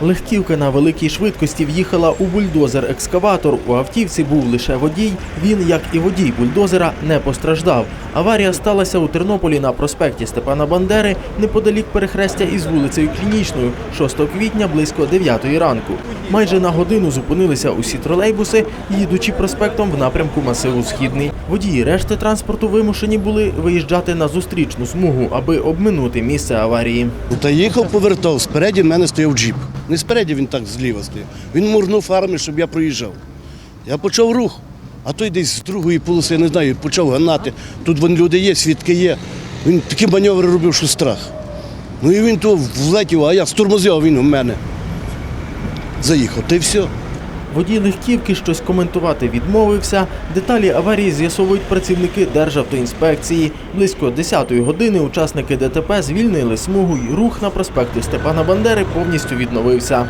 Легківка на великій швидкості в'їхала у бульдозер-екскаватор. У автівці був лише водій. Він, як і водій бульдозера, не постраждав. Аварія сталася у Тернополі на проспекті Степана Бандери неподалік перехрестя із вулицею Клінічною 6 квітня близько 9 ранку. Майже на годину зупинилися усі тролейбуси, їдучи проспектом в напрямку масиву Східний. Водії решти транспорту вимушені були виїжджати на зустрічну смугу, аби обминути місце аварії. Та їхав, повертав, спереді в мене стояв джіп. Не спереді він так зліва стояв. Він мурнув фарми, щоб я проїжджав. Я почав рух, а той десь з другої полоси, я не знаю, почав ганати. Тут вон люди є, свідки є. Він такі маневри робив, що страх. Ну і він то влетів, а я стурмозив, а він у мене. Заїхав, та й все. Водій легківки щось коментувати відмовився. Деталі аварії з'ясовують працівники Державтоінспекції. Близько 10-ї години учасники ДТП звільнили смугу і рух на проспекті Степана Бандери повністю відновився.